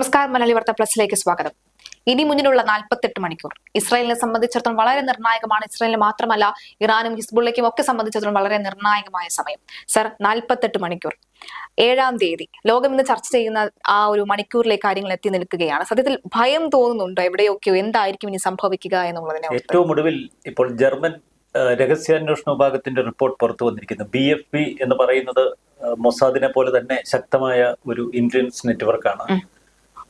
നമസ്കാരം മലയാളി വാർത്ത പ്ലസിലേക്ക് സ്വാഗതം. ഇനി മുന്നിലുള്ള നാൽപ്പത്തെട്ട് മണിക്കൂർ. ഇസ്രായേലിനെ സംബന്ധിച്ചിടത്തോളം വളരെ നിർണായകമാണ്. ഇസ്രായേലിന് മാത്രമല്ല ഇറാനും ഹിസ്ബുള്ളയ്ക്കും ഒക്കെ സംബന്ധിച്ചിടത്തോളം വളരെ നിർണായകമായ സമയം. സർ നാൽപ്പത്തെട്ട് മണിക്കൂർ. ഏഴാം തീയതി ലോകം ഇന്ന് ചർച്ച ചെയ്യുന്ന ആ ഒരു മണിക്കൂറിലെ കാര്യങ്ങൾ എത്തി നിൽക്കുകയാണ്. സത്യത്തിൽ ഭയം തോന്നുന്നുണ്ടോ? എവിടെയൊക്കെയോ എന്തായിരിക്കും ഇനി സംഭവിക്കുക എന്നുള്ളതിനെ? ഏറ്റവും ഒടുവിൽ ഇപ്പോൾ ജർമ്മൻ രഹസ്യാന്വേഷണ വിഭാഗത്തിന്റെ റിപ്പോർട്ട് പുറത്തു വന്നിരിക്കുന്നു. ബി എഫ് പി എന്ന് പറയുന്നത് മൊസാദിനെ പോലെ തന്നെ ശക്തമായ ഒരു ഇന്റലിജൻസ് നെറ്റ്വർക്കാണ്.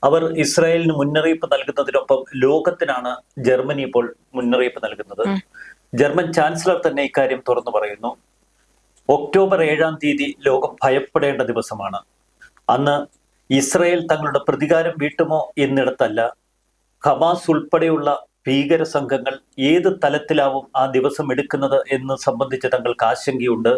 അവർ ഇസ്രായേലിന് മുന്നറിയിപ്പ് നൽകുന്നതിനൊപ്പം ലോകത്തിനാണ് ജർമ്മനി ഇപ്പോൾ മുന്നറിയിപ്പ് നൽകുന്നത്. ജർമ്മൻ ചാൻസലർ തന്നെ ഇക്കാര്യം തുറന്നു പറയുന്നു. ഒക്ടോബർ ഏഴാം തീയതി ലോകം ഭയപ്പെടേണ്ട ദിവസമാണ്. അന്ന് ഇസ്രായേൽ തങ്ങളുടെ പ്രതികാരം വീട്ടുമോ എന്നിടത്തല്ല ഹമാസ് ഉൾപ്പെടെയുള്ള ഭീകര സംഘങ്ങൾ ഏത് തലത്തിലാവും ആ ദിവസം എടുക്കുന്നത് എന്ന് സംബന്ധിച്ച് തങ്ങൾക്ക് ആശങ്കയുണ്ട്.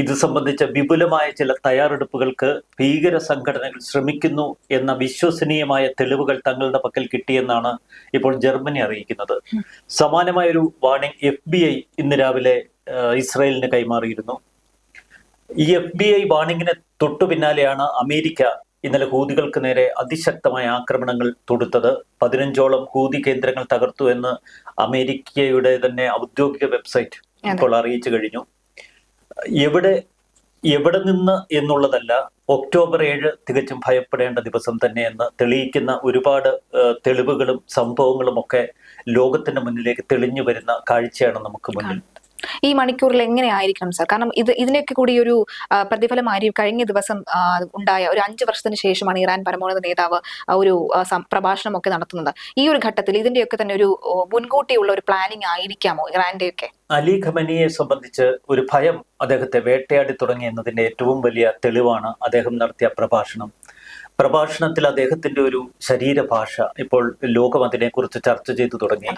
ഇത് സംബന്ധിച്ച വിപുലമായ ചില തയ്യാറെടുപ്പുകൾക്ക് ഭീകര സംഘടനകൾ ശ്രമിക്കുന്നു എന്ന വിശ്വസനീയമായ തെളിവുകൾ തങ്ങളുടെ പക്കൽ കിട്ടിയെന്നാണ് ഇപ്പോൾ ജർമ്മനി അറിയിക്കുന്നത്. സമാനമായ ഒരു വാർണിംഗ് എഫ് ബി ഐ ഇന്ന് രാവിലെ ഇസ്രായേലിന് കൈമാറിയിരുന്നു. ഈ എഫ് ബി ഐ വാണിംഗിന് തൊട്ടു പിന്നാലെയാണ് അമേരിക്ക ഇന്നലെ ഹൂതികൾക്ക് നേരെ അതിശക്തമായ ആക്രമണങ്ങൾ തൊടുത്തത്. പതിനഞ്ചോളം ഹൂതി കേന്ദ്രങ്ങൾ തകർത്തു എന്ന് അമേരിക്കയുടെ തന്നെ ഔദ്യോഗിക വെബ്സൈറ്റ് ഇപ്പോൾ അറിയിച്ചു കഴിഞ്ഞു. എവിടെ എവിടെ നിന്ന് എന്നുള്ളതല്ല ഒക്ടോബർ ഏഴ് തികച്ചും ഭയപ്പെടേണ്ട ദിവസം തന്നെ എന്ന് തെളിയിക്കുന്ന ഒരുപാട് തെളിവുകളും സംഭവങ്ങളും ഒക്കെ ലോകത്തിന്റെ മുന്നിലേക്ക് തെളിഞ്ഞു വരുന്ന കാഴ്ചയാണ് നമുക്ക് മുന്നിൽ. ഈ മണിക്കൂറിൽ എങ്ങനെയായിരിക്കണം സാർ? കാരണം ഇത് ഇതിനൊക്കെ കൂടി ഒരു പ്രതിഫലമായി കഴിഞ്ഞ ദിവസം ഉണ്ടായ ഒരു അഞ്ചു വർഷത്തിന് ശേഷമാണ് ഇറാൻ പരമോന്നത നേതാവ് ഒരു പ്രഭാഷണം ഒക്കെ പ്രഭാഷണമൊക്കെ നടത്തുന്നത്. ഈ ഒരു ഘട്ടത്തിൽ ഇതിന്റെയൊക്കെ തന്നെ ഒരു മുൻകൂട്ടിയുള്ള ഒരു പ്ലാനിങ് ആയിരിക്കാമോ ഇറാന്റെ ഒക്കെ അലി ഖമനിയെ സംബന്ധിച്ച് ഒരു ഭയം അദ്ദേഹത്തെ വേട്ടയാടി തുടങ്ങി എന്നതിന്റെ ഏറ്റവും വലിയ തെളിവാണ് അദ്ദേഹം നടത്തിയ പ്രഭാഷണം. പ്രഭാഷണത്തിൽ അദ്ദേഹത്തിന്റെ ഒരു ശരീരഭാഷ ഇപ്പോൾ ലോകം അതിനെക്കുറിച്ച് ചർച്ച ചെയ്തു തുടങ്ങി.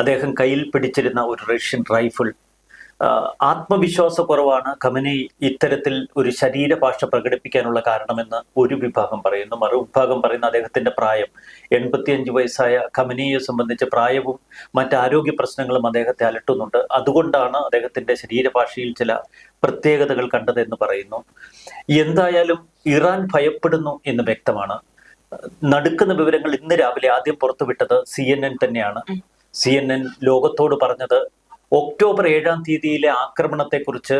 അദ്ദേഹം കയ്യിൽ പിടിച്ചിരുന്ന ഒരു റഷ്യൻ റൈഫിൾ ആത്മവിശ്വാസക്കുറവാണ് ഖമനി ഇത്തരത്തിൽ ഒരു ശരീരഭാഷ പ്രകടിപ്പിക്കാനുള്ള കാരണമെന്ന് ഒരു വിഭാഗം പറയുന്നു. മറുവിഭാഗം പറയുന്ന അദ്ദേഹത്തിന്റെ പ്രായം എൺപത്തിയഞ്ച് വയസ്സായ ഖമനിയെ സംബന്ധിച്ച് പ്രായവും മറ്റ് ആരോഗ്യ പ്രശ്നങ്ങളും അദ്ദേഹത്തെ അലട്ടുന്നുണ്ട്. അതുകൊണ്ടാണ് അദ്ദേഹത്തിന്റെ ശരീരഭാഷയിൽ ചില പ്രത്യേകതകൾ കണ്ടതെന്ന് പറയുന്നു. എന്തായാലും ഇറാൻ ഭയപ്പെടുന്നു എന്ന് വ്യക്തമാണ്. നടുക്കുന്ന വിവരങ്ങൾ ഇന്ന് രാവിലെ ആദ്യം പുറത്തുവിട്ടത് സി എൻ എൻ തന്നെയാണ്. സി എൻ എൻ ലോകത്തോട് പറഞ്ഞത് ഒക്ടോബർ ഏഴാം തീയതിയിലെ ആക്രമണത്തെക്കുറിച്ച്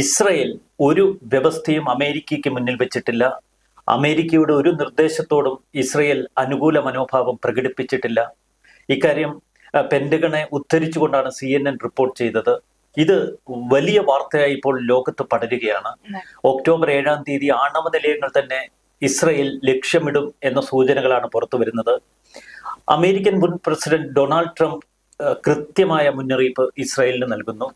ഇസ്രയേൽ ഒരു വ്യവസ്ഥയും അമേരിക്കയ്ക്ക് മുന്നിൽ വെച്ചിട്ടില്ല. അമേരിക്കയുടെ ഒരു നിർദ്ദേശത്തോടും ഇസ്രയേൽ അനുകൂല മനോഭാവം പ്രകടിപ്പിച്ചിട്ടില്ല. ഇക്കാര്യം പെൻഡഗണെ ഉദ്ധരിച്ചുകൊണ്ടാണ് സി എൻ എൻ റിപ്പോർട്ട് ചെയ്തത്. ഇത് വലിയ വാർത്തയായി ഇപ്പോൾ ലോകത്ത് പടരുകയാണ്. ഒക്ടോബർ ഏഴാം തീയതി ആണവ നിലയങ്ങൾ തന്നെ ഇസ്രയേൽ ലക്ഷ്യമിടും എന്ന സൂചനകളാണ് പുറത്തു വരുന്നത് അമേരിക്കൻ മുൻ പ്രസിഡന്റ് ഡൊണാൾഡ് ട്രംപ് കൃത്യമായ മുന്നറിയിപ്പ് ഇസ്രായേലിന് നൽകുന്നു.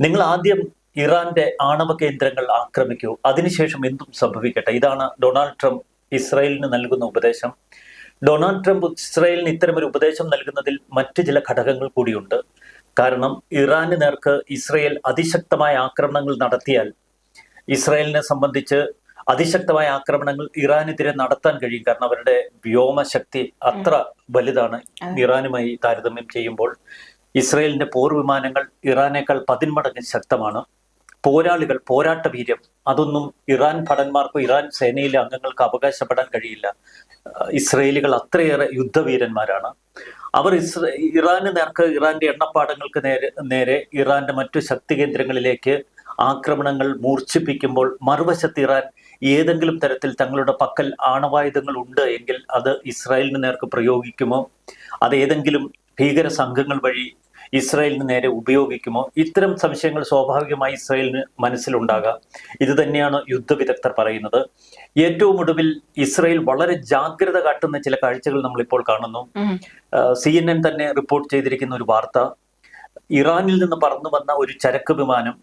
നിങ്ങൾ ആദ്യം ഇറാന്റെ ആണവ കേന്ദ്രങ്ങൾ ആക്രമിക്കൂ. അതിനുശേഷം എന്തും സംഭവിക്കട്ടെ. ഇതാണ് ഡൊണാൾഡ് ട്രംപ് ഇസ്രായേലിന് നൽകുന്ന ഉപദേശം. ഡൊണാൾഡ് ട്രംപ് ഇസ്രായേലിന് ഇത്തരമൊരു ഉപദേശം നൽകുന്നതിൽ മറ്റു ചില ഘടകങ്ങൾ കൂടിയുണ്ട്. കാരണം ഇറാന് നേർക്ക് ഇസ്രായേൽ അതിശക്തമായ ആക്രമണങ്ങൾ നടത്തിയാൽ ഇസ്രായേലിനെ സംബന്ധിച്ച് അതിശക്തമായ ആക്രമണങ്ങൾ ഇറാനെതിരെ നടത്താൻ കഴിയും. കാരണം അവരുടെ വ്യോമശക്തി അത്ര വലുതാണ്. ഇറാനുമായി താരതമ്യം ചെയ്യുമ്പോൾ ഇസ്രയേലിന്റെ പോർ വിമാനങ്ങൾ ഇറാനേക്കാൾ പതിന്മടങ്ങ് ശക്തമാണ്. പോരാളികൾ പോരാട്ട വീര്യം അതൊന്നും ഇറാൻ ഭടന്മാർക്കോ ഇറാൻ സേനയിലെ അംഗങ്ങൾക്ക് അവകാശപ്പെടാൻ കഴിയില്ല. ഇസ്രയേലികൾ അത്രയേറെ യുദ്ധവീരന്മാരാണ്. അവർ ഇസ്ര ഇറാന് നേർക്ക് ഇറാന്റെ എണ്ണപ്പാടങ്ങൾക്ക് നേരെ നേരെ ഇറാന്റെ മറ്റു ശക്തി കേന്ദ്രങ്ങളിലേക്ക് ആക്രമണങ്ങൾ മൂർച്ഛിപ്പിക്കുമ്പോൾ മറുവശത്ത് ഇറാൻ ഏതെങ്കിലും തരത്തിൽ തങ്ങളുടെ പക്കൽ ആണവായുധങ്ങൾ ഉണ്ട് എങ്കിൽ അത് ഇസ്രായേലിന് നേർക്ക് പ്രയോഗിക്കുമോ? അത് ഏതെങ്കിലും ഭീകര സംഘങ്ങൾ വഴി ഇസ്രായേലിന് നേരെ ഉപയോഗിക്കുമോ? ഇത്തരം സംശയങ്ങൾ സ്വാഭാവികമായി ഇസ്രായേലിന് മനസ്സിലുണ്ടാകാം. ഇത് തന്നെയാണ് യുദ്ധവിദഗ്ധർ പറയുന്നത്. ഏറ്റവും ഒടുവിൽ ഇസ്രായേൽ വളരെ ജാഗ്രത കാട്ടുന്ന ചില കാഴ്ചകൾ നമ്മളിപ്പോൾ കാണുന്നു. സി എൻ എൻ തന്നെ റിപ്പോർട്ട് ചെയ്തിരിക്കുന്ന ഒരു വാർത്ത. ഇറാനിൽ നിന്ന് പറന്നു വന്ന ഒരു ചരക്ക് വിമാനം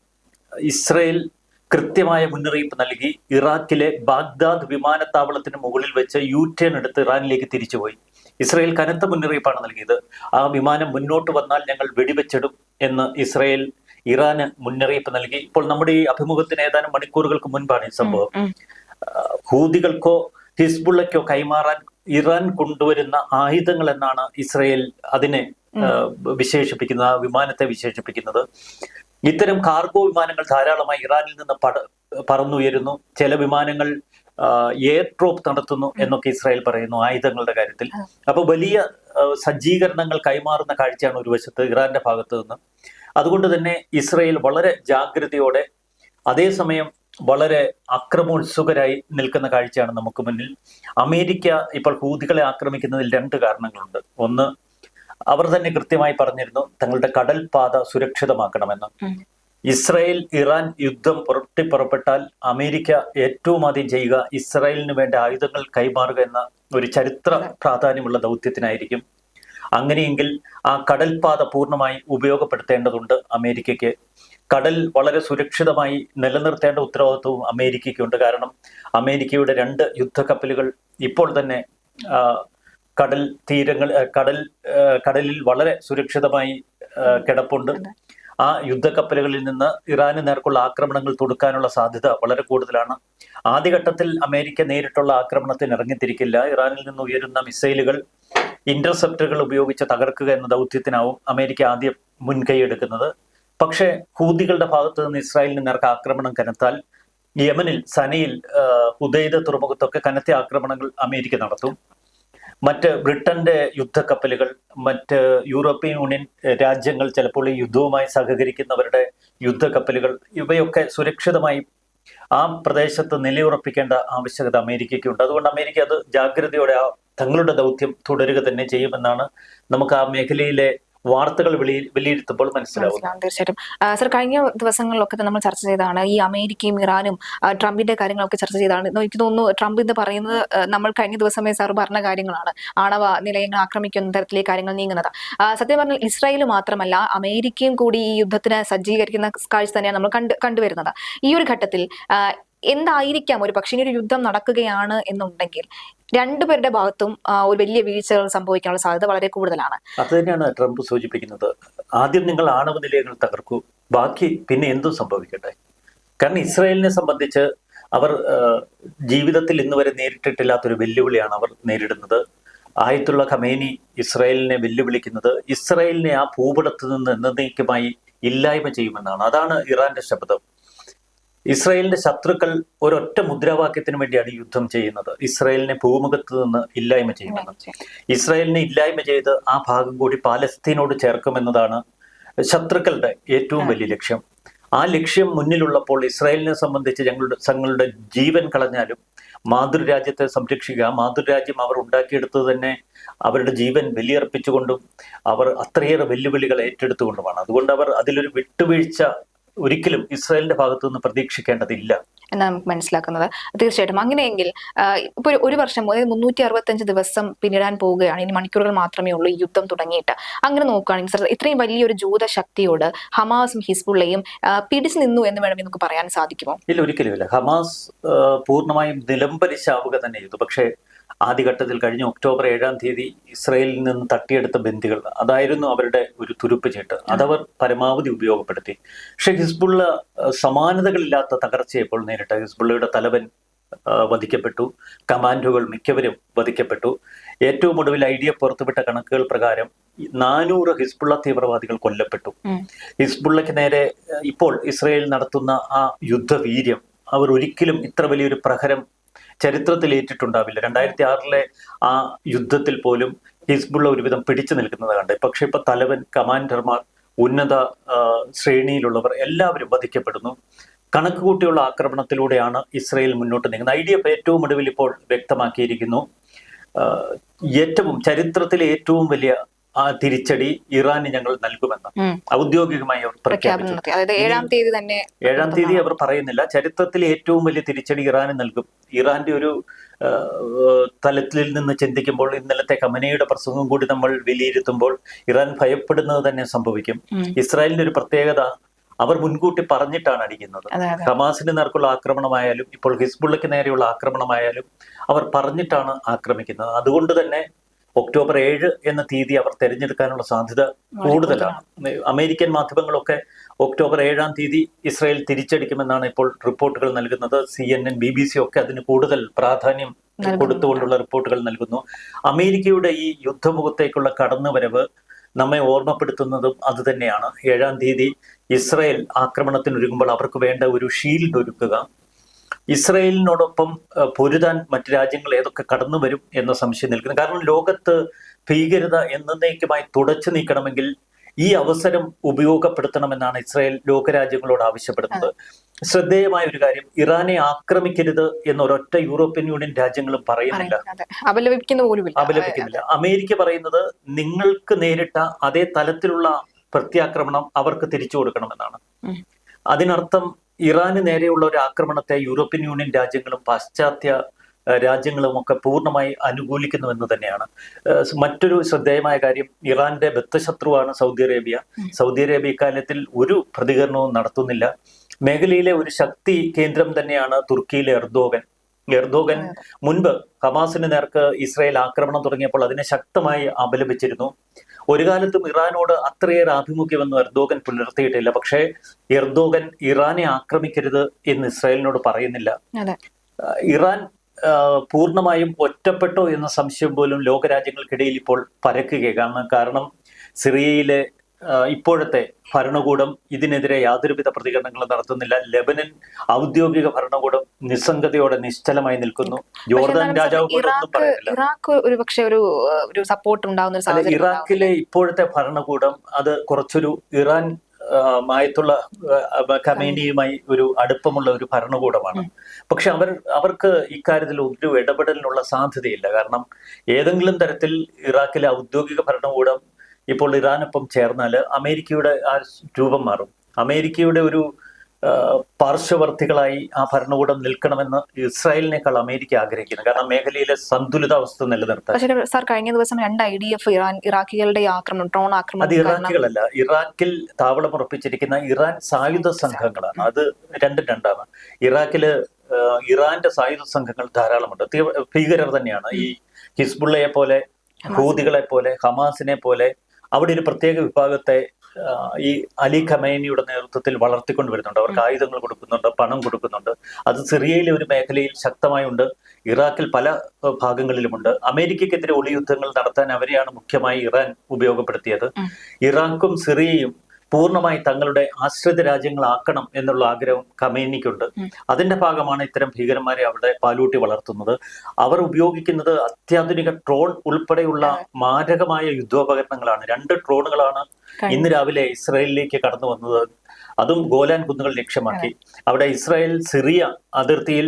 ഇസ്രയേൽ കൃത്യമായ മുന്നറിയിപ്പ് നൽകി ഇറാഖിലെ ബാഗ്ദാദ് വിമാനത്താവളത്തിന് മുകളിൽ വെച്ച് യു ടേൺ എടുത്ത് ഇറാനിലേക്ക് തിരിച്ചുപോയി. ഇസ്രയേൽ കനത്ത മുന്നറിയിപ്പാണ് നൽകിയത്. ആ വിമാനം മുന്നോട്ട് വന്നാൽ ഞങ്ങൾ വെടിവെച്ചിടും എന്ന് ഇസ്രയേൽ ഇറാന് മുന്നറിയിപ്പ് നൽകി. ഇപ്പോൾ നമ്മുടെ ഈ അഭിമുഖത്തിന് ഏതാനും മണിക്കൂറുകൾക്ക് മുൻപാണ് ഈ സംഭവം. ഹൂതികൾക്കോ ഹിസ്ബുള്ളയ്ക്കോ കൈമാറാൻ ഇറാൻ കൊണ്ടുവരുന്ന ആയുധങ്ങൾ എന്നാണ് ഇസ്രയേൽ അതിനെ ആ വിമാനത്തെ വിശേഷിപ്പിക്കുന്നത്. ഇത്തരം കാർഗോ വിമാനങ്ങൾ ധാരാളമായി ഇറാനിൽ നിന്ന് പട പറന്നുയരുന്നു. ചില വിമാനങ്ങൾ എയർ ഡ്രോപ്പ് നടത്തുന്നു എന്നൊക്കെ ഇസ്രായേൽ പറയുന്നു ആയുധങ്ങളുടെ കാര്യത്തിൽ. അപ്പൊ വലിയ സജ്ജീകരണങ്ങൾ കൈമാറുന്ന കാഴ്ചയാണ് ഒരു വശത്ത് ഇറാന്റെ ഭാഗത്ത് നിന്ന്. അതുകൊണ്ട് തന്നെ ഇസ്രായേൽ വളരെ ജാഗ്രതയോടെ അതേസമയം വളരെ അക്രമോത്സുകരായി നിൽക്കുന്ന കാഴ്ചയാണ് നമുക്ക് മുന്നിൽ. അമേരിക്ക ഇപ്പോൾ ഹൂതികളെ ആക്രമിക്കുന്നതിൽ രണ്ട് കാരണങ്ങളുണ്ട്. ഒന്ന് അവർ തന്നെ കൃത്യമായി പറഞ്ഞിരുന്നു തങ്ങളുടെ കടൽ പാത സുരക്ഷിതമാക്കണമെന്ന്. ഇസ്രായേൽ ഇറാൻ യുദ്ധം പുറപ്പെട്ടാൽ അമേരിക്ക ഏറ്റവും ആദ്യം ചെയ്യുക ഇസ്രായേലിന് വേണ്ട ആയുധങ്ങൾ കൈമാറുക എന്ന ഒരു ചരിത്ര പ്രാധാന്യമുള്ള ദൗത്യത്തിനായിരിക്കും. അങ്ങനെയെങ്കിൽ ആ കടൽപാത പൂർണമായി ഉപയോഗപ്പെടുത്തേണ്ടതുണ്ട് അമേരിക്കയ്ക്ക്. കടൽ വളരെ സുരക്ഷിതമായി നിലനിർത്തേണ്ട ഉത്തരവാദിത്വവും അമേരിക്കയ്ക്കുണ്ട്. കാരണം അമേരിക്കയുടെ രണ്ട് യുദ്ധക്കപ്പലുകൾ ഇപ്പോൾ തന്നെ കടൽ തീരങ്ങൾ കടൽ കടലിൽ വളരെ സുരക്ഷിതമായി കിടപ്പുണ്ട്. ആ യുദ്ധക്കപ്പലുകളിൽ നിന്ന് ഇറാന് നേർക്കുള്ള ആക്രമണങ്ങൾ തൊടുക്കാനുള്ള സാധ്യത വളരെ കൂടുതലാണ്. ആദ്യഘട്ടത്തിൽ അമേരിക്ക നേരിട്ടുള്ള ആക്രമണത്തിന് ഇറങ്ങിത്തിരിക്കില്ല. ഇറാനിൽ നിന്ന് ഉയരുന്ന മിസൈലുകൾ ഇന്റർസെപ്റ്ററുകൾ ഉപയോഗിച്ച് തകർക്കുക എന്ന ദൗത്യത്തിനാവും അമേരിക്ക ആദ്യം മുൻകൈ എടുക്കുന്നത് പക്ഷേ ഹൂതികളുടെ ഭാഗത്ത് നിന്ന് ഇസ്രായേലിന് നേർക്ക് ആക്രമണം കനത്താൽ യമനിൽ സനയിൽ ഹുദൈദ തുറമുഖത്തൊക്കെ കനത്ത ആക്രമണങ്ങൾ അമേരിക്ക നടത്തും. മറ്റ് ബ്രിട്ടന്റെ യുദ്ധക്കപ്പലുകൾ മറ്റ് യൂറോപ്യൻ യൂണിയൻ രാജ്യങ്ങൾ ചിലപ്പോൾ ഈ യുദ്ധവുമായി സഹകരിക്കുന്നവരുടെ യുദ്ധക്കപ്പലുകൾ ഇവയൊക്കെ സുരക്ഷിതമായി ആ പ്രദേശത്ത് നിലയുറപ്പിക്കേണ്ട ആവശ്യകത അമേരിക്കയ്ക്കുണ്ട്. അതുകൊണ്ട് അമേരിക്ക അത് ജാഗ്രതയോടെ ആ തങ്ങളുടെ ദൗത്യം തുടരുക തന്നെ ചെയ്യുമെന്നാണ് നമുക്ക് ആ മേഖലയിലെ വാർത്തകൾ വിലയി വിലയിരുത്തുമ്പോൾ മനസ്സിലാവും. തീർച്ചയായിട്ടും. സർ കഴിഞ്ഞ ദിവസങ്ങളിലൊക്കെ നമ്മൾ ചർച്ച ചെയ്താണ് ഈ അമേരിക്കയും ഇറാനും ട്രംപിന്റെ കാര്യങ്ങളൊക്കെ ചർച്ച ചെയ്താണ് എനിക്ക് തോന്നുന്നു ട്രംപ് ഇത് പറയുന്നത് നമ്മൾ കഴിഞ്ഞ ദിവസമേ സാർ പറഞ്ഞ കാര്യങ്ങളാണ്. ആണവ നിലയങ്ങൾ ആക്രമിക്കുന്ന തരത്തിലേക്ക് കാര്യങ്ങൾ നീങ്ങുന്നത്. സത്യം പറഞ്ഞാൽ ഇസ്രായേൽ മാത്രമല്ല അമേരിക്കയും കൂടി ഈ യുദ്ധത്തിന് സജ്ജീകരിക്കുന്ന കാഴ്ച തന്നെയാണ് നമ്മൾ കണ്ട് കണ്ടുവരുന്നത്. ഈ ഒരു ഘട്ടത്തിൽ എന്തായിരിക്കാം ഒരു പക്ഷേ ഇനി ഒരു യുദ്ധം നടക്കുകയാണ് എന്നുണ്ടെങ്കിൽ രണ്ടുപേരുടെ ഭാഗത്തും ഒരു വലിയ വീഴ്ചകൾ സംഭവിക്കാനുള്ള സാധ്യത വളരെ കൂടുതലാണ്. അത് തന്നെയാണ് ട്രംപ് സൂചിപ്പിക്കുന്നത്. ആദ്യം നിങ്ങൾ ആണവ നിലയങ്ങൾ തകർക്കൂ ബാക്കി പിന്നെ എന്തും സംഭവിക്കട്ടെ. കാരണം ഇസ്രായേലിനെ സംബന്ധിച്ച് അവർ ജീവിതത്തിൽ ഇന്ന് വരെ നേരിട്ടിട്ടില്ലാത്തൊരു വെല്ലുവിളിയാണ് അവർ നേരിടുന്നത്. ആയത്തുള്ള ഖമേനി ഇസ്രായേലിനെ വെല്ലുവിളിക്കുന്നത് ഇസ്രായേലിനെ ആ ഭൂപടത്ത് നിന്ന് എന്നേക്കുമായി ഇല്ലായ്മ ചെയ്യുമെന്നാണ്. അതാണ് ഇറാന്റെ ശബ്ദം. ഇസ്രായേലിന്റെ ശത്രുക്കൾ ഒരൊറ്റ മുദ്രാവാക്യത്തിന് വേണ്ടിയാണ് യുദ്ധം ചെയ്യുന്നത്. ഇസ്രായേലിനെ ഭൂമുഖത്ത് നിന്ന് ഇല്ലായ്മ ചെയ്യുന്നത്. ഇസ്രായേലിനെ ഇല്ലായ്മ ചെയ്ത് ആ ഭാഗം കൂടി പാലസ്തീനോട് ചേർക്കുമെന്നതാണ് ശത്രുക്കളുടെ ഏറ്റവും വലിയ ലക്ഷ്യം. ആ ലക്ഷ്യം മുന്നിലുള്ളപ്പോൾ ഇസ്രായേലിനെ സംബന്ധിച്ച് ഞങ്ങളുടെ തങ്ങളുടെ ജീവൻ കളഞ്ഞാലും മാതൃരാജ്യത്തെ സംരക്ഷിക്കുക മാതൃരാജ്യം അവർ ഉണ്ടാക്കിയെടുത്തത് തന്നെ അവരുടെ ജീവൻ ബലിയർപ്പിച്ചുകൊണ്ടും അവർ അത്രയേറെ വെല്ലുവിളികൾ ഏറ്റെടുത്തുകൊണ്ടുമാണ്. അതുകൊണ്ട് അവർ അതിലൊരു വിട്ടുവീഴ്ച ഒരിക്കലും ഇസ്രായേലിന്റെ ഭാഗത്തു നിന്ന് പ്രതീക്ഷിക്കേണ്ടതില്ല. എന്നാണ് നമുക്ക് മനസ്സിലാക്കുന്നത്. തീർച്ചയായിട്ടും. അങ്ങനെയെങ്കിൽ ഇപ്പോൾ ഇപ്പൊ ഒരു- വർഷം അതായത് മുന്നൂറ്റി അറുപത്തഞ്ച് ദിവസം പിന്നിടാൻ പോവുകയാണ്. ഇനി മണിക്കൂറുകൾ മാത്രമേ ഉള്ളൂ ഈ യുദ്ധം തുടങ്ങിയിട്ട്. അങ്ങനെ നോക്കുകയാണെങ്കിൽ സർ ഇത്രയും വലിയൊരു ജൂത ശക്തിയോട് ഹമാസും ഹിസ്ബുള്ളയും പിടിച്ചു നിന്നു എന്ന് വേണമെങ്കിൽ നമുക്ക് പറയാൻ സാധിക്കുമോ? ഇല്ല ഒരിക്കലും ഇല്ല ഹമാസ് പൂർണമായും നിലംപരിശാവുക തന്നെ ചെയ്തു. പക്ഷേ ആദ്യഘട്ടത്തിൽ കഴിഞ്ഞ ഒക്ടോബർ ഏഴാം തീയതി ഇസ്രയേലിൽ നിന്ന് തട്ടിയെടുത്ത ബന്ദികൾ. അതായിരുന്നു അവരുടെ ഒരു തുരുപ്പ് ചീട്ട്. അതവർ പരമാവധി ഉപയോഗപ്പെടുത്തി. പക്ഷെ ഹിസ്ബുള്ള സമാനതകളില്ലാത്ത സമാനതകളില്ലാത്ത തകർച്ചയപ്പോൾ നേരിട്ട ഹിസ്ബുള്ളയുടെ തലവൻ വധിക്കപ്പെട്ടു. കമാൻഡോകൾ മിക്കവരും വധിക്കപ്പെട്ടു. ഏറ്റവും ഒടുവിൽ ഐഡിയ പുറത്തുവിട്ട കണക്കുകൾ പ്രകാരം നാനൂറ് ഹിസ്ബുള്ള തീവ്രവാദികൾ കൊല്ലപ്പെട്ടു. ഹിസ്ബുള്ളയ്ക്ക് നേരെ ഇപ്പോൾ ഇസ്രയേൽ നടത്തുന്ന ആ യുദ്ധവീര്യം അവർ ഒരിക്കലും ഇത്ര വലിയൊരു പ്രഹരം ചരിത്രത്തിൽ ഏറ്റിട്ടുണ്ടാവില്ല. രണ്ടായിരത്തി ആറിലെ ആ യുദ്ധത്തിൽ പോലും ഹിസ്ബുള്ള ഒരുവിധം പിടിച്ചു നിൽക്കുന്നത് കണ്ട്. പക്ഷെ ഇപ്പൊ തലവൻ കമാൻഡർമാർ ഉന്നത ശ്രേണിയിലുള്ളവർ എല്ലാവരും വധിക്കപ്പെടുന്നു. കണക്ക് കൂട്ടിയുള്ള ആക്രമണത്തിലൂടെയാണ് ഇസ്രയേൽ മുന്നോട്ട് നീങ്ങുന്നത്. ഐ ഡി എഫ് ഏറ്റവും ഒടുവിൽ ഇപ്പോൾ വ്യക്തമാക്കിയിരിക്കുന്നു. ഏറ്റവും ചരിത്രത്തിലെ ഏറ്റവും വലിയ ആ തിരിച്ചടി ഇറാന് ഞങ്ങൾ നൽകുമെന്ന്. ഔദ്യോഗികമായി അവർ പ്രഖ്യാപിച്ചു. ഏഴാം തീയതി തന്നെ ഏഴാം തീയതി അവർ പറയുന്നില്ല. ചരിത്രത്തിൽ ഏറ്റവും വലിയ തിരിച്ചടി ഇറാന് നൽകും. ഇറാന്റെ ഒരു തലത്തിൽ നിന്ന് ചിന്തിക്കുമ്പോൾ ഇന്നലത്തെ കമനയുടെ പ്രസംഗം കൂടി നമ്മൾ വിലയിരുത്തുമ്പോൾ ഇറാൻ ഭയപ്പെടുന്നത് തന്നെ സംഭവിക്കും. ഇസ്രായേലിന്റെ ഒരു പ്രത്യേകത അവർ മുൻകൂട്ടി പറഞ്ഞിട്ടാണ് അടിക്കുന്നത്. ഹമാസിന് നേർക്കുള്ള ആക്രമണമായാലും ഇപ്പോൾ ഹിസ്ബുള്ളയ്ക്ക് നേരെയുള്ള ആക്രമണമായാലും അവർ പറഞ്ഞിട്ടാണ് ആക്രമിക്കുന്നത്. അതുകൊണ്ട് തന്നെ ഒക്ടോബർ ഏഴ് എന്ന തീയതി അവർ തെരഞ്ഞെടുക്കാനുള്ള സാധ്യത കൂടുതലാണ്. അമേരിക്കൻ മാധ്യമങ്ങളൊക്കെ ഒക്ടോബർ ഏഴാം തീയതി ഇസ്രായേൽ തിരിച്ചടിക്കുമെന്നാണ് ഇപ്പോൾ റിപ്പോർട്ടുകൾ നൽകുന്നത്. C N N B B C ഒക്കെ അതിന് കൂടുതൽ പ്രാധാന്യം കൊടുത്തുകൊണ്ടുള്ള റിപ്പോർട്ടുകൾ നൽകുന്നു. അമേരിക്കയുടെ ഈ യുദ്ധമുഖത്തേക്കുള്ള കടന്നുവരവ് നമ്മെ ഓർമ്മപ്പെടുത്തുന്നതും അത് തന്നെയാണ്. ഏഴാം തീയതി ഇസ്രായേൽ ആക്രമണത്തിനൊരുങ്ങുമ്പോൾ അവർക്ക് വേണ്ട ഒരു ഷീൽഡ് ഒരുക്കുക. ഇസ്രയേലിനോടൊപ്പം പൊരുതാൻ മറ്റ് രാജ്യങ്ങൾ ഏതൊക്കെ കടന്നു വരും എന്ന സംശയം നിൽക്കുന്നു. കാരണം ലോകത്ത് ഭീകരത എന്നേക്കുമായി തുടച്ചു നീക്കണമെങ്കിൽ ഈ അവസരം ഉപയോഗപ്പെടുത്തണമെന്നാണ് ഇസ്രായേൽ ലോകരാജ്യങ്ങളോട് ആവശ്യപ്പെടുന്നത്. ശ്രദ്ധേയമായ ഒരു കാര്യം ഇറാനെ ആക്രമിക്കരുത് എന്നൊരൊറ്റ യൂറോപ്യൻ യൂണിയൻ രാജ്യങ്ങളും പറയുന്നില്ല. അപലപിക്കുന്നില്ല. അമേരിക്ക പറയുന്നത് നിങ്ങൾക്ക് നേരിട്ട അതേ തലത്തിലുള്ള പ്രത്യാക്രമണം അവർക്ക് തിരിച്ചു കൊടുക്കണമെന്നാണ്. അതിനർത്ഥം ഇറാന് നേരെയുള്ള ഒരു ആക്രമണത്തെ യൂറോപ്യൻ യൂണിയൻ രാജ്യങ്ങളും പാശ്ചാത്യ രാജ്യങ്ങളും ഒക്കെ പൂർണമായി അനുകൂലിക്കുന്നുവെന്ന് തന്നെയാണ്. മറ്റൊരു ശ്രദ്ധേയമായ കാര്യം ഇറാന്റെ ബദ്ധശത്രുവാണ് സൗദി അറേബ്യ. സൗദി അറേബ്യ ഇക്കാര്യത്തിൽ ഒരു പ്രതികരണവും നടത്തുന്നില്ല. മേഖലയിലെ ഒരു ശക്തി കേന്ദ്രം തന്നെയാണ് തുർക്കിയിലെ എർദോഗൻ. എർദോഗൻ മുൻപ് ഹമാസിന് നേർക്ക് ഇസ്രായേൽ ആക്രമണം തുടങ്ങിയപ്പോൾ അതിനെ ശക്തമായി അപലപിച്ചിരുന്നു. ഒരു കാലത്തും ഇറാനോട് അത്രയേറെ ആഭിമുഖ്യമൊന്നും എർദോഗൻ പുലർത്തിയിട്ടില്ല. പക്ഷേ എർദോഗൻ ഇറാനെ ആക്രമിക്കരുത് എന്ന് ഇസ്രായേലിനോട് പറയുന്നില്ല. ഇറാൻ പൂർണമായും ഒറ്റപ്പെട്ടോ എന്ന സംശയം പോലും ലോകരാജ്യങ്ങൾക്കിടയിൽ ഇപ്പോൾ പരക്കുകയാണ്. കാരണം സിറിയയിലെ ഇപ്പോഴത്തെ ഭരണകൂടം ഇതിനെതിരെ യാതൊരുവിധ പ്രതികരണങ്ങളും നടത്തുന്നില്ല. ലെബനൻ ഔദ്യോഗിക ഭരണകൂടം നിസ്സംഗതയോടെ നിശ്ചലമായി നിൽക്കുന്നു. ജോർദാൻ രാജാവ് ഇറാഖ് ഒരു പക്ഷെ ഒരു ഒരു സപ്പോർട്ട് ഉണ്ടാവുന്ന ഇറാഖിലെ ഇപ്പോഴത്തെ ഭരണകൂടം അത് കുറച്ചൊരു ഇറാൻ മായത്തുള്ള കമേനിയുമായി ഒരു അടുപ്പമുള്ള ഒരു ഭരണകൂടമാണ്. പക്ഷെ അവർ അവർക്ക് ഇക്കാര്യത്തിൽ ഒരു ഇടപെടലിനുള്ള സാധ്യതയില്ല. കാരണം ഏതെങ്കിലും തരത്തിൽ ഇറാഖിലെ ഔദ്യോഗിക ഭരണകൂടം ഇപ്പോൾ ഇറാനൊപ്പം ചേർന്നാൽ അമേരിക്കയുടെ ആ രൂപം മാറും. അമേരിക്കയുടെ ഒരു പാർശ്വവർത്തികളായി ആ ഭരണകൂടം നിൽക്കണമെന്ന് ഇസ്രായേലിനേക്കാൾ അമേരിക്ക ആഗ്രഹിക്കുന്നു. കാരണം മേഖലയിലെ സന്തുലിതാവസ്ഥ നിലനിർത്താൻ. പക്ഷേ സാർ കഴിഞ്ഞ ദിവസം രണ്ട് ഐ ഡി എഫ് ഇറാൻ ഇറാഖികളുടെ ആക്രമണം ഡ്രോൺ ആക്രമണം അത് ഇറാഖികളല്ല. ഇറാഖിൽ താവളം ഉറപ്പിച്ചിരിക്കുന്ന ഇറാൻ സായുധ സംഘങ്ങളാണ്. അത് രണ്ടും രണ്ടാണ്. ഇറാഖിൽ ഇറാന്റെ സായുധ സംഘങ്ങൾ ധാരാളമുണ്ട്. ഭീകരർ തന്നെയാണ്. ഈ ഹിസ്ബുള്ളയെ പോലെ ഹൂതികളെ പോലെ ഹമാസിനെ പോലെ അവിടെ ഒരു പ്രത്യേക വിഭാഗത്തെ ഈ അലി ഖമൈനിയുടെ നേതൃത്വത്തിൽ വളർത്തിക്കൊണ്ട് വരുന്നുണ്ട്. അവർക്ക് ആയുധങ്ങൾ കൊടുക്കുന്നുണ്ട് പണം കൊടുക്കുന്നുണ്ട്. അത് സിറിയയിലെ ഒരു മേഖലയിൽ ശക്തമായുണ്ട്. ഇറാഖിൽ പല ഭാഗങ്ങളിലുമുണ്ട്. അമേരിക്കക്കെതിരെ ഒളിയുദ്ധങ്ങൾ നടത്താൻ അവരെയാണ് മുഖ്യമായി ഇറാൻ ഉപയോഗപ്പെടുത്തിയത്. ഇറാഖും സിറിയയും പൂർണമായി തങ്ങളുടെ ആശ്രിത രാജ്യങ്ങളാക്കണം എന്നുള്ള ആഗ്രഹം കമേനിക്കുണ്ട് അതിന്റെ ഭാഗമാണ് ഇത്തരം ഭീകരന്മാരെ അവിടെ പാലൂട്ടി വളർത്തുന്നത്. അവർ ഉപയോഗിക്കുന്നത് അത്യാധുനിക ട്രോൺ ഉൾപ്പെടെയുള്ള മാരകമായ യുദ്ധോപകരണങ്ങളാണ്. രണ്ട് ട്രോണുകളാണ് ഇന്ന് രാവിലെ ഇസ്രായേലിലേക്ക് കടന്നു വന്നത്. അതും ഗോലാൻ കുന്നുകൾ ലക്ഷ്യമാക്കി. അവിടെ ഇസ്രായേൽ സിറിയ അതിർത്തിയിൽ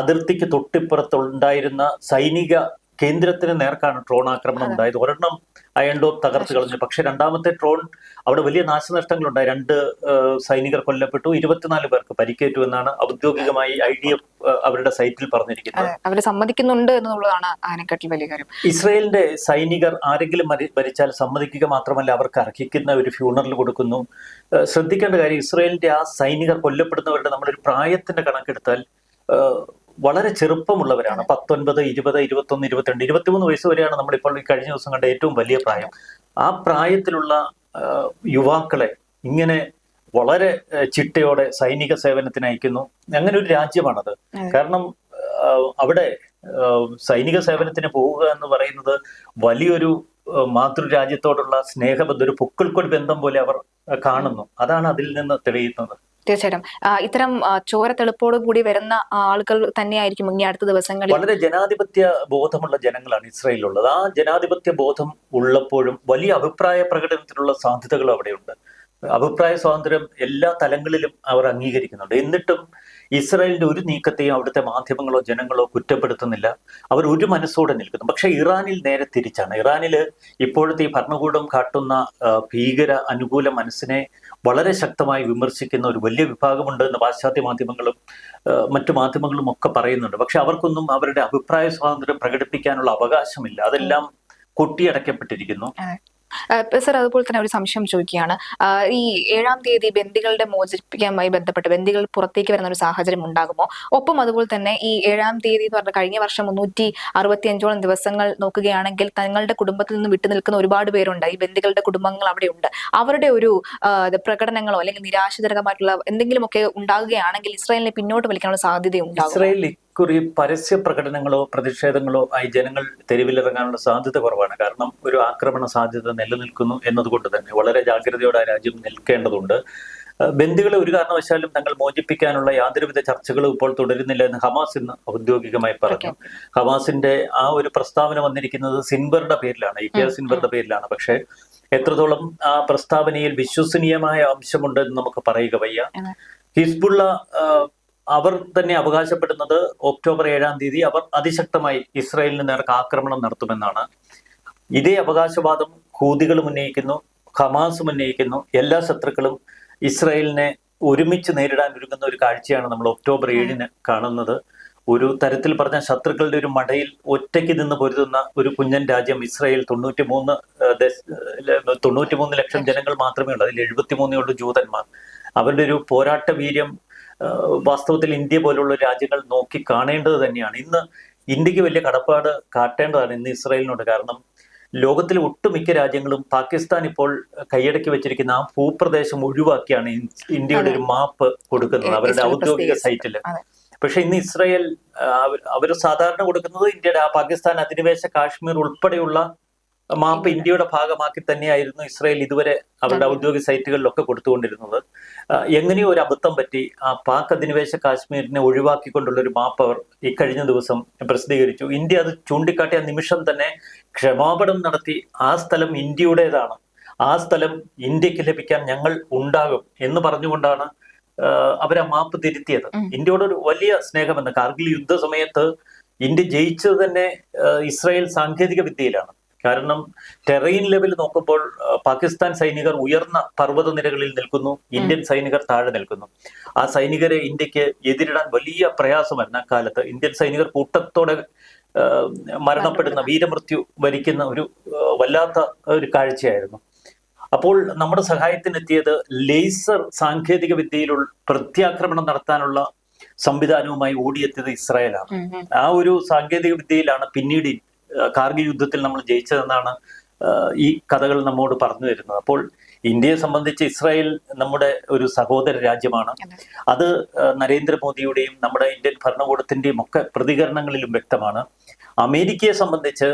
അതിർത്തിക്ക് തൊട്ടിപ്പുറത്തുണ്ടായിരുന്ന സൈനിക കേന്ദ്രത്തിന് നേർക്കാണ് ഡ്രോൺ ആക്രമണം ഉണ്ടായത്. ഒരെണ്ണം അയൺ ഡോം തകർത്ത് കളഞ്ഞു. പക്ഷെ രണ്ടാമത്തെ ട്രോൺ അവിടെ വലിയ നാശനഷ്ടങ്ങളുണ്ടായി. രണ്ട് സൈനികർ കൊല്ലപ്പെട്ടു. ഇരുപത്തിനാല് പേർക്ക് പരിക്കേറ്റു എന്നാണ് ഔദ്യോഗികമായി ഐ ഡി എഫ് അവരുടെ സൈറ്റിൽ പറഞ്ഞിരിക്കുന്നത്. അവർ സമ്മതിക്കുന്നുണ്ട് എന്നുള്ളതാണ് അതിനെക്കാട്ടിൽ വലിയ കാര്യം. ഇസ്രയേലിന്റെ സൈനികർ ആരെങ്കിലും മരിച്ചാൽ സമ്മതിക്കുക മാത്രമല്ല അവർക്ക് അർഹിക്കുന്ന ഒരു ഫ്യൂണറൽ കൊടുക്കുന്നു. ശ്രദ്ധിക്കേണ്ട കാര്യം ഇസ്രയേലിന്റെ ആ സൈനികർ കൊല്ലപ്പെടുന്നവരുടെ നമ്മളൊരു പ്രായത്തിന്റെ കണക്കെടുത്താൽ വളരെ ചെറുപ്പമുള്ളവരാണ്. പത്തൊൻപത് ഇരുപത് ഇരുപത്തൊന്ന് ഇരുപത്തിരണ്ട് ഇരുപത്തിമൂന്ന് വയസ്സ് വരെയാണ് നമ്മളിപ്പോൾ ഈ കഴിഞ്ഞ ദിവസം കണ്ട ഏറ്റവും വലിയ പ്രായം. ആ പ്രായത്തിലുള്ള യുവാക്കളെ ഇങ്ങനെ വളരെ ചിട്ടയോടെ സൈനിക സേവനത്തിന് അയക്കുന്നു. അങ്ങനെ ഒരു രാജ്യമാണത്. കാരണം അവിടെ സൈനിക സേവനത്തിന് പോവുക എന്ന് പറയുന്നത് വലിയൊരു മാതൃരാജ്യത്തോടുള്ള സ്നേഹബന്ധം ഒരു പൊക്കിൾക്കൊടി ബന്ധം പോലെ അവർ കാണുന്നു. അതാണ് അതിൽ നിന്ന് തെളിയുന്നത്. തീർച്ചയായിട്ടും. ഇത്തരം ചോര തെളിപ്പോട് കൂടി വരുന്ന ആളുകൾ തന്നെയായിരിക്കും ഇനി അടുത്ത ദിവസങ്ങളിൽ വളരെ ജനാധിപത്യ ബോധമുള്ള ജനങ്ങളാണ് ഇസ്രായേലിലുള്ളത്. ആ ജനാധിപത്യ ബോധം ഉള്ളപ്പോഴും വലിയ അഭിപ്രായ പ്രകടനത്തിനുള്ള സാധ്യതകൾ അവിടെയുണ്ട്. അഭിപ്രായ സ്വാതന്ത്ര്യം എല്ലാ തലങ്ങളിലും അവർ അംഗീകരിക്കുന്നുണ്ട്. എന്നിട്ടും ഇസ്രായേലിന്റെ ഒരു നീക്കത്തെയും അവിടുത്തെ മാധ്യമങ്ങളോ ജനങ്ങളോ കുറ്റപ്പെടുത്തുന്നില്ല. അവർ ഒരു മനസ്സോടെ നിൽക്കുന്നു. പക്ഷെ ഇറാനിൽ നേരെ തിരിച്ചാണ്. ഇറാനിൽ ഇപ്പോഴത്തെ ഈ ഭരണകൂടം കാട്ടുന്ന ഭീകര അനുകൂല മനസ്സിനെ വളരെ ശക്തമായി വിമർശിക്കുന്ന ഒരു വലിയ വിഭാഗമുണ്ട് എന്ന് പാശ്ചാത്യ മാധ്യമങ്ങളും മറ്റു മാധ്യമങ്ങളും ഒക്കെ പറയുന്നുണ്ട്. പക്ഷെ അവർക്കൊന്നും അവരുടെ അഭിപ്രായ സ്വാതന്ത്ര്യം പ്രകടിപ്പിക്കാനുള്ള അവകാശമില്ല. അതെല്ലാം കൊട്ടിയടക്കപ്പെട്ടിരിക്കുന്നു സർ അതുപോലെ തന്നെ ഒരു സംശയം ചോദിക്കുകയാണ്. ഈ ഏഴാം തീയതി ബന്ദികളുടെ മോചിപ്പിക്കാനുമായി ബന്ധപ്പെട്ട് ബന്ദികൾ പുറത്തേക്ക് വരുന്ന ഒരു സാഹചര്യം ഉണ്ടാകുമോ? ഒപ്പം അതുപോലെ തന്നെ ഈ ഏഴാം തീയതി എന്ന് പറഞ്ഞ കഴിഞ്ഞ വർഷം മുന്നൂറ്റി അറുപത്തി അഞ്ചോളം ദിവസങ്ങൾ നോക്കുകയാണെങ്കിൽ തങ്ങളുടെ കുടുംബത്തിൽ നിന്ന് വിട്ടു നിൽക്കുന്ന ഒരുപാട് പേരുണ്ട്. ഈ ബന്ദികളുടെ കുടുംബങ്ങൾ അവിടെ ഉണ്ട്. അവരുടെ ഒരു പ്രകടനങ്ങളോ അല്ലെങ്കിൽ നിരാശജനകമായിട്ടുള്ള എന്തെങ്കിലുമൊക്കെ ഉണ്ടാകുകയാണെങ്കിൽ ഇസ്രായേലിനെ പിന്നോട്ട് വലിക്കാനുള്ള സാധ്യതയുണ്ടാകും ഇക്കുറി പരസ്യ പ്രകടനങ്ങളോ പ്രതിഷേധങ്ങളോ ആയി ജനങ്ങൾ തെരുവിലിറങ്ങാനുള്ള സാധ്യത കുറവാണ്. കാരണം ഒരു ആക്രമണ സാധ്യത നിലനിൽക്കുന്നു എന്നതുകൊണ്ട് തന്നെ വളരെ ജാഗ്രതയോടെ ആ രാജ്യം നിൽക്കേണ്ടതുണ്ട്. ബന്ദികളെ ഒരു കാരണവശാലും തങ്ങൾ മോചിപ്പിക്കാനുള്ള യാതൊരുവിധ ചർച്ചകളും ഇപ്പോൾ തുടരുന്നില്ല എന്ന് ഹമാസ് ഇന്ന് ഔദ്യോഗികമായി പറഞ്ഞു. ഹമാസിന്റെ ആ ഒരു പ്രസ്താവന വന്നിരിക്കുന്നത് സിൻബറുടെ പേരിലാണ് ഇ കെ സിൻബറുടെ പേരിലാണ്. പക്ഷേ എത്രത്തോളം ആ പ്രസ്താവനയിൽ വിശ്വസനീയമായ അംശമുണ്ടെന്ന് നമുക്ക് പറയുക വയ്യ. ഹിസ്ബുള്ള അവർ തന്നെ അവകാശപ്പെടുന്നത് ഒക്ടോബർ ഏഴാം തീയതി അവർ അതിശക്തമായി ഇസ്രായേലിന് നേർക്ക് ആക്രമണം നടത്തുമെന്നാണ്. ഇതേ അവകാശവാദം ഹൂതികളും ഉന്നയിക്കുന്നു ഹമാസും ഉന്നയിക്കുന്നു. എല്ലാ ശത്രുക്കളും ഇസ്രായേലിനെ ഒരുമിച്ച് നേരിടാൻ ഒരുങ്ങുന്ന ഒരു കാഴ്ചയാണ് നമ്മൾ ഒക്ടോബർ ഏഴിന് കാണുന്നത്. ഒരു തരത്തിൽ പറഞ്ഞ ശത്രുക്കളുടെ ഒരു മടയിൽ ഒറ്റയ്ക്ക് നിന്ന് പൊരുതുന്ന ഒരു കുഞ്ഞൻ രാജ്യം ഇസ്രായേൽ. തൊണ്ണൂറ്റി മൂന്ന് തൊണ്ണൂറ്റി മൂന്ന് ലക്ഷം ജനങ്ങൾ മാത്രമേ ഉള്ളൂ. അതിൽ എഴുപത്തി മൂന്നേ ഉള്ളൂ ജൂതന്മാർ. അവരുടെ ഒരു പോരാട്ട വീര്യം വാസ്തവത്തിൽ ഇന്ത്യ പോലുള്ള രാജ്യങ്ങൾ നോക്കി കാണേണ്ടത് തന്നെയാണ്. ഇന്ന് ഇന്ത്യയ്ക്ക് വലിയ കടപ്പാട് കാട്ടേണ്ടതാണ് ഇന്ന് ഇസ്രായേലിനോട്. കാരണം ലോകത്തിലെ ഒട്ടുമിക്ക രാജ്യങ്ങളും പാകിസ്ഥാൻ ഇപ്പോൾ കൈയടക്കി വെച്ചിരിക്കുന്ന ആ ഭൂപ്രദേശം ഒഴിവാക്കിയാണ് ഇന്ത്യയുടെ ഒരു മാപ്പ് കൊടുക്കുന്നത് അവരുടെ ഔദ്യോഗിക സൈറ്റിൽ. പക്ഷെ ഇന്ന് ഇസ്രായേൽ അവർ സാധാരണ കൊടുക്കുന്നത് ഇന്ത്യയുടെ ആ പാകിസ്ഥാൻ അധിനിവേശ കാശ്മീർ ഉൾപ്പെടെയുള്ള മാപ്പ് ഇന്ത്യയുടെ ഭാഗമാക്കി തന്നെയായിരുന്നു ഇസ്രായേൽ ഇതുവരെ അവരുടെ ഔദ്യോഗിക സൈറ്റുകളിലൊക്കെ കൊടുത്തുകൊണ്ടിരുന്നത്. എങ്ങനെയോ ഒരു അബദ്ധം പറ്റി ആ പാക് അധിനിവേശ കാശ്മീരിനെ ഒഴിവാക്കിക്കൊണ്ടുള്ള ഒരു മാപ്പ് അവർ ഈ കഴിഞ്ഞ ദിവസം പ്രസിദ്ധീകരിച്ചു. ഇന്ത്യ അത് ചൂണ്ടിക്കാട്ടിയ നിമിഷം തന്നെ ക്ഷമാപണം നടത്തി ആ സ്ഥലം ഇന്ത്യയുടേതാണ്. ആ സ്ഥലം ഇന്ത്യയ്ക്ക് ലഭിക്കാൻ ഞങ്ങൾ ഉണ്ടാകും എന്ന് പറഞ്ഞുകൊണ്ടാണ് അവരെ മാപ്പ് തിരുത്തിയത്. ഇന്ത്യയോട് ഒരു വലിയ സ്നേഹമെന്ന് കാർഗിൽ യുദ്ധ സമയത്ത് ഇന്ത്യ ജയിച്ചത് തന്നെ ഇസ്രായേൽ സാങ്കേതിക വിദ്യയിലാണ്. കാരണം ടെറൈൻ ലെവൽ നോക്കുമ്പോൾ പാകിസ്ഥാൻ സൈനികർ ഉയർന്ന പർവത നിരകളിൽ നിൽക്കുന്നു ഇന്ത്യൻ സൈനികർ താഴെ നിൽക്കുന്നു. ആ സൈനികരെ ഇന്ത്യയ്ക്ക് എതിരിടാൻ വലിയ പ്രയാസമായിരുന്നു അക്കാലത്ത് ഇന്ത്യൻ സൈനികർ കൂട്ടത്തോടെ മരണപ്പെടുന്ന വീരമൃത്യു വരിക്കുന്ന ഒരു വല്ലാത്ത ഒരു കാഴ്ചയായിരുന്നു. അപ്പോൾ നമ്മുടെ സഹായത്തിനെത്തിയത് ലേസർ സാങ്കേതിക വിദ്യയിലുള്ള പ്രത്യാക്രമണം നടത്താനുള്ള സംവിധാനവുമായി ഓടിയെത്തിയത് ഇസ്രായേലാണ്. ആ ഒരു സാങ്കേതിക വിദ്യയിലാണ് പിന്നീട് കാർഗിൽ യുദ്ധത്തിൽ നമ്മൾ ജയിച്ചതെന്നാണ് ഈ കഥകൾ നമ്മോട് പറഞ്ഞു തരുന്നത്. അപ്പോൾ ഇന്ത്യയെ സംബന്ധിച്ച് ഇസ്രായേൽ നമ്മുടെ ഒരു സഹോദര രാജ്യമാണ്. അത് നരേന്ദ്രമോദിയുടെയും നമ്മുടെ ഇന്ത്യൻ ഭരണകൂടത്തിന്റെയും ഒക്കെ പ്രതികരണങ്ങളിലും വ്യക്തമാണ്. അമേരിക്കയെ സംബന്ധിച്ച്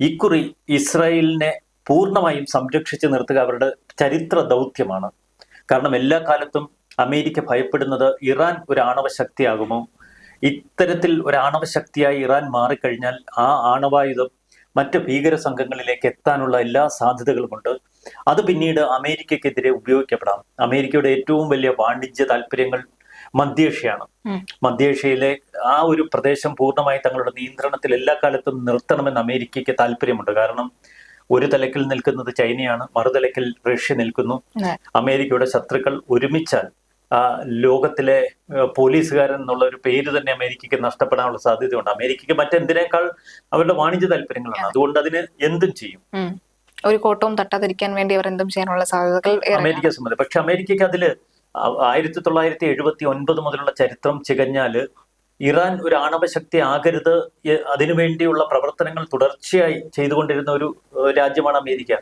ഇക്കുറി ഇസ്രായേലിനെ പൂർണമായും സംരക്ഷിച്ചു നിർത്തുക അവരുടെ ചരിത്ര ദൗത്യമാണ്. കാരണം എല്ലാ കാലത്തും അമേരിക്ക ഭയപ്പെടുന്നത് ഇറാൻ ഒരു ആണവ ശക്തിയാകുമോ? ഇത്തരത്തിൽ ഒരു ആണവ ശക്തിയായി ഇറാൻ മാറിക്കഴിഞ്ഞാൽ ആ ആണവായുധം മറ്റ് ഭീകര സംഘങ്ങളിലേക്ക് എത്താനുള്ള എല്ലാ സാധ്യതകളുമുണ്ട് അത് പിന്നീട് അമേരിക്കക്കെതിരെ ഉപയോഗിക്കപ്പെടാം. അമേരിക്കയുടെ ഏറ്റവും വലിയ വാണിജ്യ താല്പര്യങ്ങൾ മധ്യേഷ്യയാണ്. മധ്യേഷ്യയിലെ ആ ഒരു പ്രദേശം പൂർണമായി തങ്ങളുടെ നിയന്ത്രണത്തിൽ എല്ലാ കാലത്തും നിർത്തണമെന്ന് അമേരിക്കയ്ക്ക് താല്പര്യമുണ്ട് കാരണം ഒരു തലക്കിൽ നിൽക്കുന്നത് ചൈനയാണ് മറുതലക്കിൽ റഷ്യ നിൽക്കുന്നു. അമേരിക്കയുടെ ശത്രുക്കൾ ഒരുമിച്ചാൽ ലോകത്തിലെ പോലീസുകാരൻ എന്നുള്ള ഒരു പേര് തന്നെ അമേരിക്കയ്ക്ക് നഷ്ടപ്പെടാനുള്ള സാധ്യതയുണ്ട്. അമേരിക്കയ്ക്ക് മറ്റെന്തിനേക്കാൾ അവരുടെ വാണിജ്യ താല്പര്യങ്ങളാണ്. അതുകൊണ്ട് അതിന് എന്തും ചെയ്യും. ഒരു കോട്ടവും തട്ടാതിരിക്കാൻ വേണ്ടി അവർ എന്തും ചെയ്യാനുള്ള സാധ്യതകൾ അമേരിക്ക സംബന്ധിച്ച്. പക്ഷെ അമേരിക്കയ്ക്ക് അതിൽ ആയിരത്തി തൊള്ളായിരത്തി എഴുപത്തി ഒൻപത് മുതലുള്ള ചരിത്രം ചികഞ്ഞാൽ ഇറാൻ ഒരു ആണവശക്തി ആകരുത് അതിനുവേണ്ടിയുള്ള പ്രവർത്തനങ്ങൾ തുടർച്ചയായി ചെയ്തുകൊണ്ടിരുന്ന ഒരു രാജ്യമാണ് അമേരിക്ക.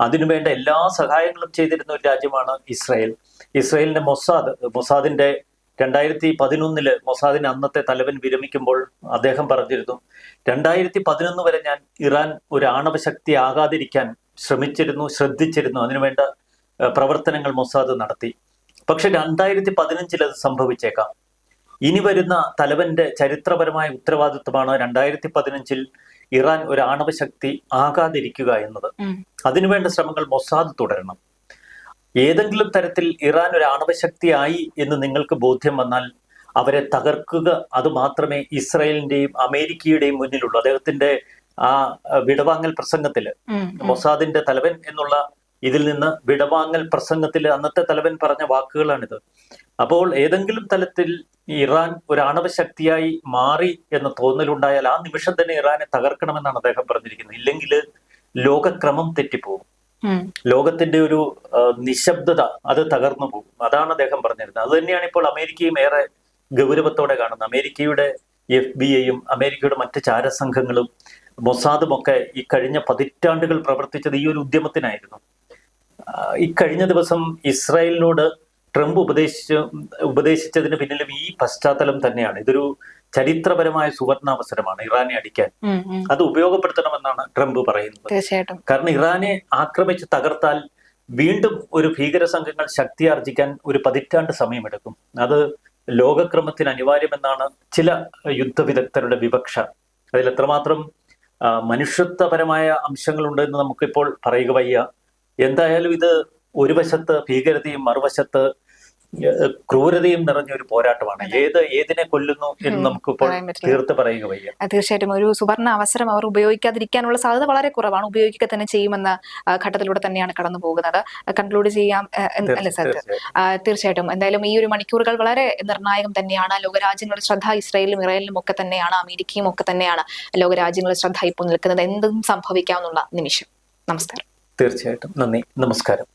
അതിനുവേണ്ട എല്ലാ സഹായങ്ങളും ചെയ്തിരുന്ന ഒരു രാജ്യമാണ് ഇസ്രായേൽ. ഇസ്രായേലിന്റെ മൊസാദ് മൊസാദിന്റെ രണ്ടായിരത്തി പതിനൊന്നിൽ മൊസാദിന്റെ അന്നത്തെ തലവൻ വിരമിക്കുമ്പോൾ അദ്ദേഹം പറഞ്ഞിരുന്നു രണ്ടായിരത്തി പതിനൊന്ന് വരെ ഞാൻ ഇറാൻ ഒരു ആണവശക്തി ആകാതിരിക്കാൻ ശ്രമിച്ചിരുന്നു ശ്രദ്ധിച്ചിരുന്നു. അതിനുവേണ്ട പ്രവർത്തനങ്ങൾ മൊസാദ് നടത്തി. പക്ഷെ രണ്ടായിരത്തി പതിനഞ്ചിൽ അത് സംഭവിച്ചേക്കാം. ഇനി വരുന്ന തലവന്റെ ചരിത്രപരമായ ഉത്തരവാദിത്വമാണ് രണ്ടായിരത്തി പതിനഞ്ചിൽ ഇറാൻ ഒരു ആണവ ശക്തി ആകാതിരിക്കുക എന്നത്. അതിനുവേണ്ട ശ്രമങ്ങൾ മൊസാദ് തുടരണം. ഏതെങ്കിലും തരത്തിൽ ഇറാൻ ഒരു ആണവ ശക്തിയായി എന്ന് നിങ്ങൾക്ക് ബോധ്യം വന്നാൽ അവരെ തകർക്കുക. അത് മാത്രമേ ഇസ്രായേലിന്റെയും അമേരിക്കയുടെയും മുന്നിലുള്ളൂ. അദ്ദേഹത്തിന്റെ ആ വിടവാങ്ങൽ ഉം. മൊസാദിന്റെ തലവൻ എന്നുള്ള ഇതിൽ നിന്ന് വിടവാങ്ങൽ പ്രസംഗത്തിൽ അന്നത്തെ തലവൻ പറഞ്ഞ വാക്കുകളാണിത്. അപ്പോൾ ഏതെങ്കിലും തലത്തിൽ ഇറാൻ ഒരു ആണവ ശക്തിയായി മാറി എന്ന തോന്നലുണ്ടായാൽ ആ നിമിഷം തന്നെ ഇറാനെ തകർക്കണമെന്നാണ് അദ്ദേഹം പറഞ്ഞിരിക്കുന്നത്. ഇല്ലെങ്കിൽ ലോകക്രമം തെറ്റിപ്പോകും. ലോകത്തിന്റെ ഒരു നിശബ്ദത അത് തകർന്നു പോകും. അതാണ് അദ്ദേഹം പറഞ്ഞിരുന്നത്. അത് തന്നെയാണ് ഇപ്പോൾ അമേരിക്കയും ഏറെ ഗൗരവത്തോടെ കാണുന്നത്. അമേരിക്കയുടെ എഫ് ബി ഐയും അമേരിക്കയുടെ മറ്റ് ചാരസംഘങ്ങളും മൊസാദും ഒക്കെ ഈ കഴിഞ്ഞ പതിറ്റാണ്ടുകൾ പ്രവർത്തിച്ചത് ഈ ഒരു ഉദ്യമത്തിനായിരുന്നു. ഇക്കഴിഞ്ഞ ഈ കഴിഞ്ഞ ദിവസം ഇസ്രായേലിനോട് ട്രംപ് ഉപദേശിച്ച ഉപദേശിച്ചതിന് പിന്നിലും ഈ പശ്ചാത്തലം തന്നെയാണ്. ഇതൊരു ചരിത്രപരമായ സുവർണാവസരമാണ് ഇറാനെ അടിക്കാൻ. അത് ഉപയോഗപ്പെടുത്തണമെന്നാണ് ട്രംപ് പറയുന്നത്. തീർച്ചയായിട്ടും. കാരണം ഇറാനെ ആക്രമിച്ച് തകർത്താൽ വീണ്ടും ഒരു ഭീകര സംഘങ്ങൾ ശക്തി ആർജിക്കാൻ ഒരു പതിറ്റാണ്ട് സമയമെടുക്കും. അത് ലോകക്രമത്തിന് അനിവാര്യമെന്നാണ് ചില യുദ്ധവിദഗ്ധരുടെ വിവക്ഷ. അതിൽ എത്രമാത്രം മനുഷ്യത്വപരമായ അംശങ്ങളുണ്ട് എന്ന് നമുക്കിപ്പോൾ പറയുക വയ്യ. എന്തായാലും ഇത് ഒരു വശത്ത് ഭീകരതയും മറുവശത്ത് ക്രൂരതയും നിറഞ്ഞ ഒരു പോരാട്ടമാണ്. ഏത് ഏതിനെ കൊല്ലുന്നു എന്ന് നമുക്ക് തീർത്ത് പറയുക വയ്യ. തീർച്ചയായിട്ടും ഒരു സുവർണ അവസരം അവർ ഉപയോഗിക്കാതിരിക്കാനുള്ള സാധ്യത വളരെ കുറവാണ്. ഉപയോഗിക്കുക തന്നെ ചെയ്യുമെന്ന ഘട്ടത്തിലൂടെ തന്നെയാണ് കടന്നു പോകുന്നത്. കൺക്ലൂഡ് ചെയ്യാം അല്ലേ സാർ? തീർച്ചയായിട്ടും. എന്തായാലും ഈ ഒരു മണിക്കൂറുകൾ വളരെ നിർണായകം തന്നെയാണ്. ലോകരാജ്യങ്ങളുടെ ശ്രദ്ധ ഇസ്രയേലിലും ഇറാനിലും ഒക്കെ തന്നെയാണ്. അമേരിക്കയും ഒക്കെ തന്നെയാണ് ലോകരാജ്യങ്ങളുടെ ശ്രദ്ധ ഇപ്പോൾ നിൽക്കുന്നത്. എന്തും സംഭവിക്കാവുന്ന നിമിഷം. നമസ്കാരം. തീർച്ചയായിട്ടും. നന്ദി. നമസ്കാരം.